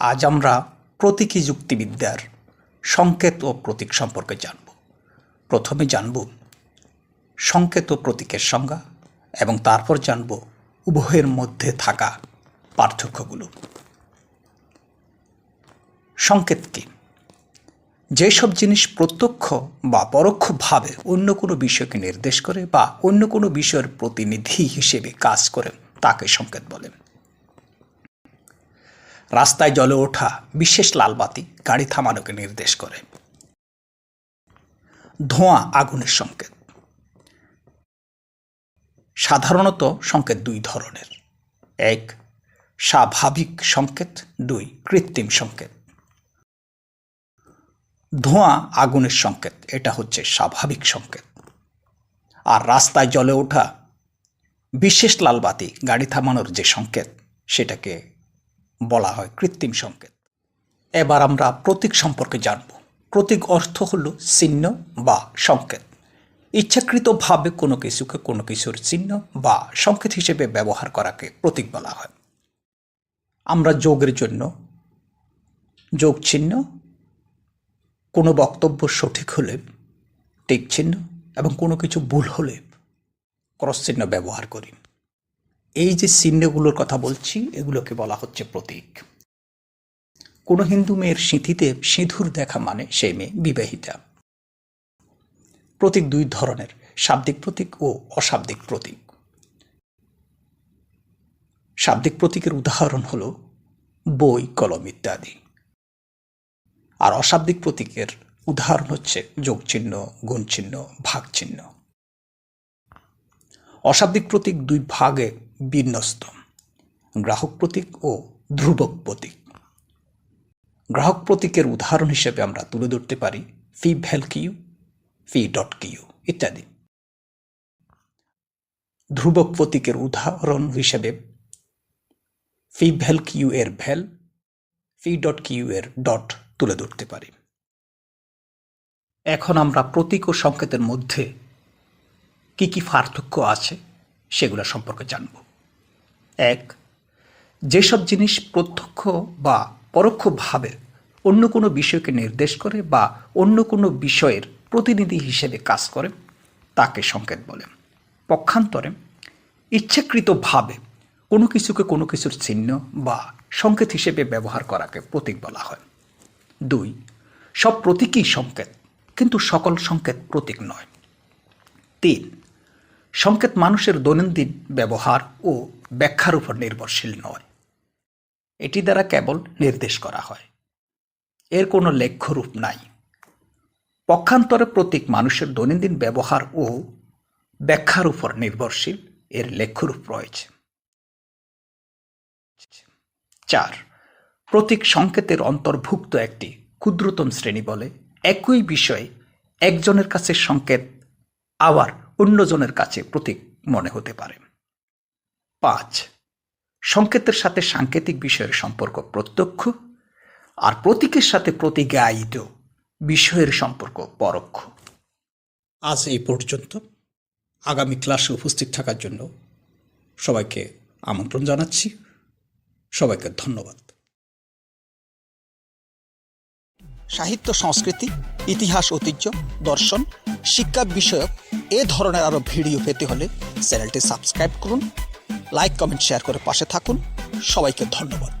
আজ আমরা প্রতীকী যুক্তিবিদ্যার সংকেত ও প্রতীক সম্পর্কে জানব। প্রথমে জানব সংকেত ও প্রতীকের সংজ্ঞা এবং তারপর জানব উভয়ের মধ্যে থাকা পার্থক্যগুলো। সংকেত কি? যেসব জিনিস প্রত্যক্ষ বা পরোক্ষভাবে অন্য কোনো বিষয়কে নির্দেশ করে বা অন্য কোনো বিষয়ের প্রতিনিধি হিসেবে কাজ করে, তাকে সংকেত বলে। রাস্তায় জলে ওঠা বিশেষ লালবাতি গাড়ি থামানোকে নির্দেশ করে। ধোঁয়া আগুনের সংকেত। সাধারণত সংকেত দুই ধরনের। এক, স্বাভাবিক সংকেত, দুই, কৃত্রিম সংকেত। ধোঁয়া আগুনের সংকেত, এটা হচ্ছে স্বাভাবিক সংকেত। আর রাস্তায় জলে ওঠা বিশেষ লালবাতি গাড়ি থামানোর যে সংকেত, সেটাকে বলা হয় কৃত্রিম সংকেত। এবার আমরা প্রতীক সম্পর্কে জানব। প্রতীক অর্থ হল চিহ্ন বা সংকেত। ইচ্ছাকৃতভাবে কোনো কিছুকে কোনো কিছুর চিহ্ন বা সংকেত হিসেবে ব্যবহার করাকে প্রতীক বলা হয়। আমরা যোগের জন্য যোগ চিহ্ন, কোনো বক্তব্য সঠিক হলে টিক চিহ্ন এবং কোনো কিছু ভুল হলে ক্রস চিহ্ন ব্যবহার করি। এই যে চিহ্নগুলোর কথা বলছি, এগুলোকে বলা হচ্ছে প্রতীক। কোনো হিন্দু মেয়ের সিঁথিতে সিঁধুর দেখা মানে সেই মেয়ে বিবাহিতা। প্রতীক দুই ধরনের, শাব্দিক প্রতীক ও অশাব্দিক প্রতীক। শাব্দিক প্রতীকের উদাহরণ হল বই, কলম ইত্যাদি। আর অশাব্দিক প্রতীকের উদাহরণ হচ্ছে যোগ চিহ্ন গুণ চিহ্ন ভাগ চিহ্ন অশাব্দিক প্রতীক দুই ভাগে বিন্যস্ত, গ্রাহক প্রতীক ও ধ্রুবক প্রতীক। গ্রাহক প্রতীকের উদাহরণ হিসেবে আমরা তুলে ধরতে পারি phi val Q phi dot Q ইত্যাদি। ধ্রুবক প্রতীকের উদাহরণ হিসেবে ফি ভ্যাল কিউ এর ভ্যাল, ফি ডট কিউ এর ডট তুলে ধরতে পারি। এখন আমরা প্রতীক ও সংকেতের মধ্যে কি কি পার্থক্য আছে সেগুলো সম্পর্কে জানব। এক, যেসব জিনিস প্রত্যক্ষ বা পরোক্ষভাবে অন্য কোনো বিষয়কে নির্দেশ করে বা অন্য কোনো বিষয়ের প্রতিনিধি হিসেবে কাজ করে, তাকে সংকেত বলে। পক্ষান্তরে, ইচ্ছাকৃতভাবে কোনো কিছুকে কোনো কিছুর চিহ্ন বা সংকেত হিসেবে ব্যবহার করাকে প্রতীক বলা হয়। দুই, সব প্রতীকই সংকেত, কিন্তু সকল সংকেত প্রতীক নয়। তিন সংকেত মানুষের দৈনন্দিন ব্যবহার ও ব্যাখ্যার উপর নির্ভরশীল নয়। এটি দ্বারা কেবল নির্দেশ করা হয়। এর কোনো লেখ্যরূপ নাই। পক্ষান্তরে প্রতীক মানুষের দৈনন্দিন ব্যবহার ও ব্যাখ্যার উপর নির্ভরশীল এর লেখ্যরূপ রয়েছে। চার, প্রতীক সংকেতের অন্তর্ভুক্ত একটি ক্ষুদ্রতম শ্রেণি বলে একই বিষয়ে একজনের কাছে সংকেত আবার অন্যজনের কাছে প্রতীক মনে হতে পারে। পাঁচ সংকেতের সাথে সাংকেতিক বিষয়ের সম্পর্ক প্রত্যক্ষ আর প্রতীকের সাথে প্রতিজ্ঞায়িত বিষয়ের সম্পর্ক পরোক্ষ। আজ এই পর্যন্ত। আগামী ক্লাসে উপস্থিত থাকার জন্য সবাইকে আমন্ত্রণ জানাচ্ছি। সবাইকে ধন্যবাদ। সাহিত্য সংস্কৃতি ইতিহাস ঐতিহ্য দর্শন শিক্ষা বিষয়ক এ ধরনের আরও ভিডিও পেতে হলে চ্যানেলটি সাবস্ক্রাইব করুন, লাইক, কমেন্ট, শেয়ার করে পাশে থাকুন। সবাইকে ধন্যবাদ।